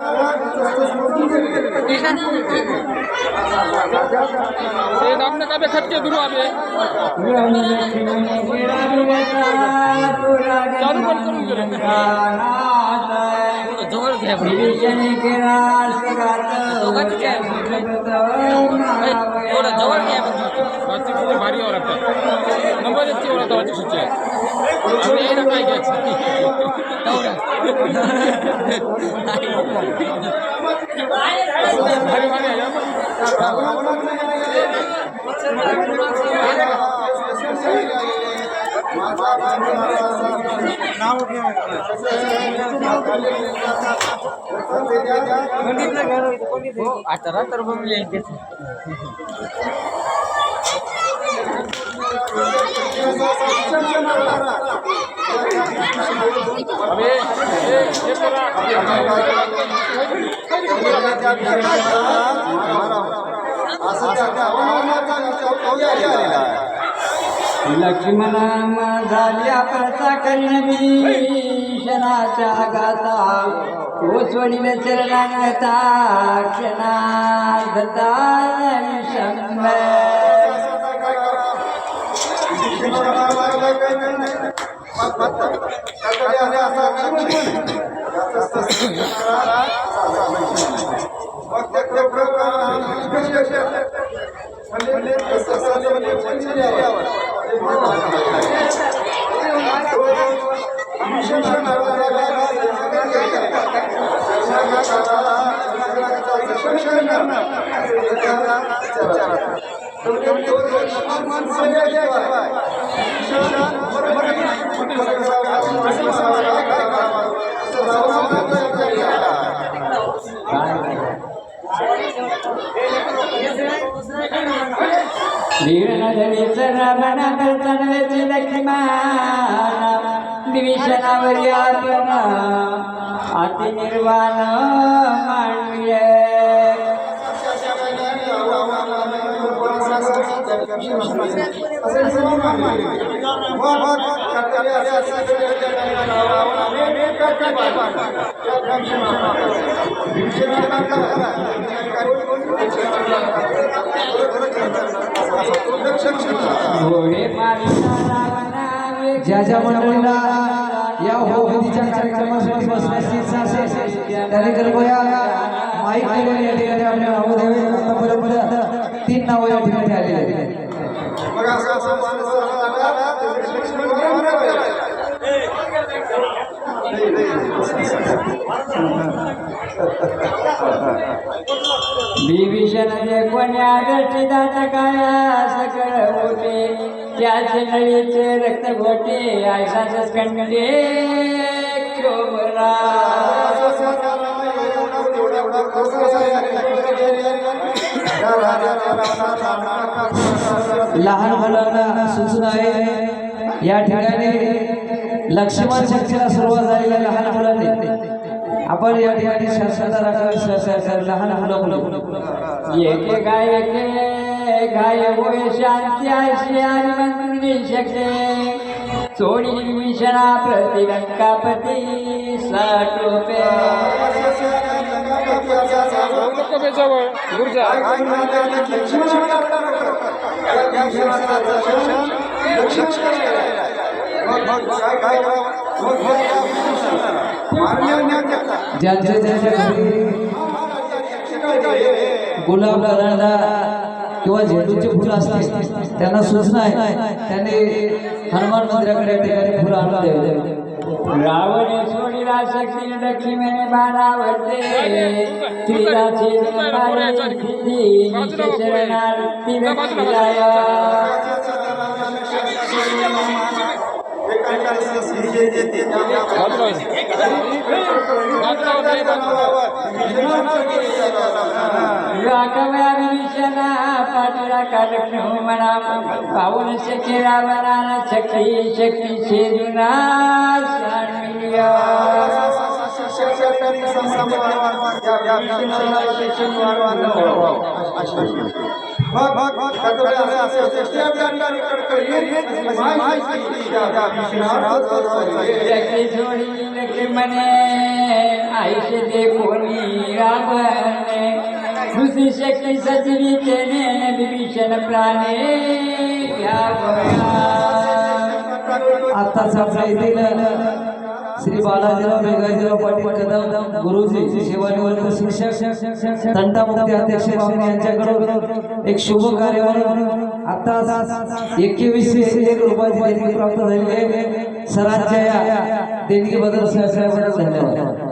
ये दामने का भी खटके दूर आवे चालू कर करूंगे ಭಾರಿ ಅವರಪ್ಪ ನಂಬೋದಕ್ಕೆ ಅವರದ್ದು ಹಚ್ಚಿ ಶುಚಿ ಅವ್ರು ಏನಪ್ಪ ಈಗ ಭಾರಿ ಭಾರಿ आता नंबर एकची वर आता लक्ष्मण झाल्या प्रचा क्षणाच्या गाता ओसवडील चरणागता क्षणार्धता शंभर. रावणा लक्ष्मण दिविशनावर आपण अति निर्वाण मांडूया घोडे मारिता रावणा ज्या ज्या मंडळींना या होळीच्या कार्यक्रमासाठी बसण्याची त्याने कृपया माईक ठिकाणी या ठिकाणी आपले नावं द्यावे आतापर्यंत तीन नावं या ठिकाणी आलेली जे कोण्या दृष्टीदात काय सकळ होते त्याचे नळीचे रक्त घोटे आयसाच कंडे क्षोभरा लहान मुलांना सूचना आहे. या ठिकाणी लक्ष्मण शक्तीला सुरुवात झालेल्या लहान मुलांनी. आपण या ठिकाणी शासनाचा राखा स- लहान मुलं मुलं एके गाय एके गाय होय शांती आशी आणि मंत्री शके. चोडी विभीषणा प्रति लंकापती साटोपे नको बेजवळ गुर्जा ज्यांच्या ज्यांच्या घरी गुलाब लग्नाला किंवा झेंडूची फुलं असतील त्यांना सूचना आहे त्यांनी हनुमान मंदिराकडे या ठिकाणी फुलं आणून द्यावी रावण सोडीला शक्ती लक्ष्मीने बाणावते तिला शरणार्थी बाजूला व्हायचं. बाजूला व्हायचं. राघव्या विभीषणा पाटीला काढ म्हणा पाहून शके रावणाला शक्ती शक्ती शेजुना शक्ती जोडी म्हणे आयुष्य दे कोणी शक्ती सजनी तेने विभीषण प्राणे आता आत्ताच आपल्या श्री बालाजीराव मेघाजीराव पाटील कदम गुरुजी सेवानिवृत्त शिक्षक तंटामुक्ती अध्यक्ष यांच्याकडून एक शुभ कार्य आता एकवीस एक रुपयाची देणगी प्राप्त झालेली आहे सरांच्या या देणगीबद्दल सहस्राबद्दल धन्यवाद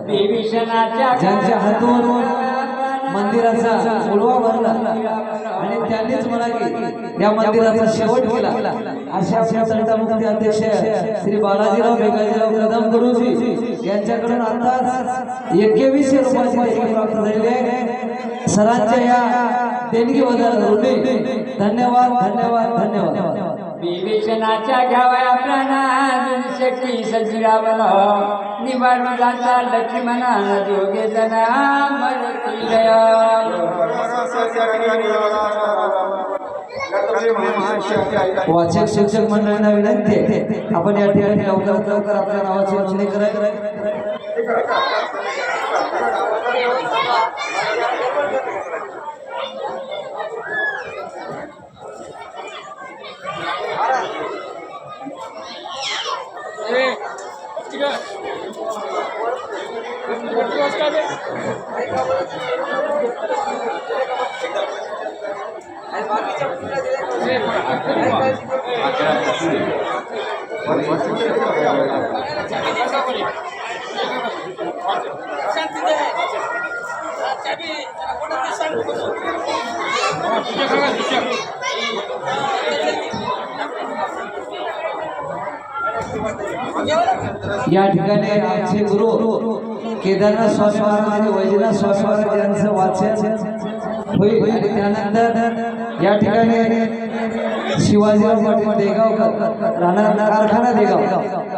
ज्यांच्या हातून मंदिराचा मुळवा भरला. आणि त्यांनीच म्हणा की या मंदिराचा शेवट केला. अशा आपल्या तंटामुक्ती अध्यक्ष श्री बालाजीराव भेगाजीराव कदम गुरुजी यांच्याकडून आता एकवीसशे रुपयाची देणगी प्राप्त झालेली आहे. सरांच्या या देणगीबद्दल धन्यवाद धन्यवाद धन्यवाद धन्यवाद. विभीषणाच्या घ्यावया प्राणा शक्ती सजरावला. निवारून जाता लक्ष्मणा दोघे जना मरतील वाचक शिक्षक मंडळींना विनंती आहे. आपण या ठिकाणी लवकर लवकर आपल्या नावाची नोंदणी करा. या ठिकाणी आमचे गुरु केदारनाथ स्वामी महाराज आणि वैजनाथ स्वामी महाराज यांचं वाचन आणि त्यानंतर या ठिकाणी शिवाजीराव पाटील देगावकर राहणार कारखाना देगाव.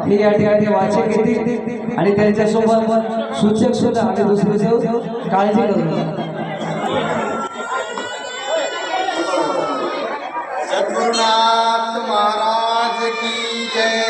हे या ठिकाणी वाचक येतील. आणि त्यांच्यासोबत सूचक सुद्धा आम्ही दुसरे देऊ काळजी करू महाराज की जय.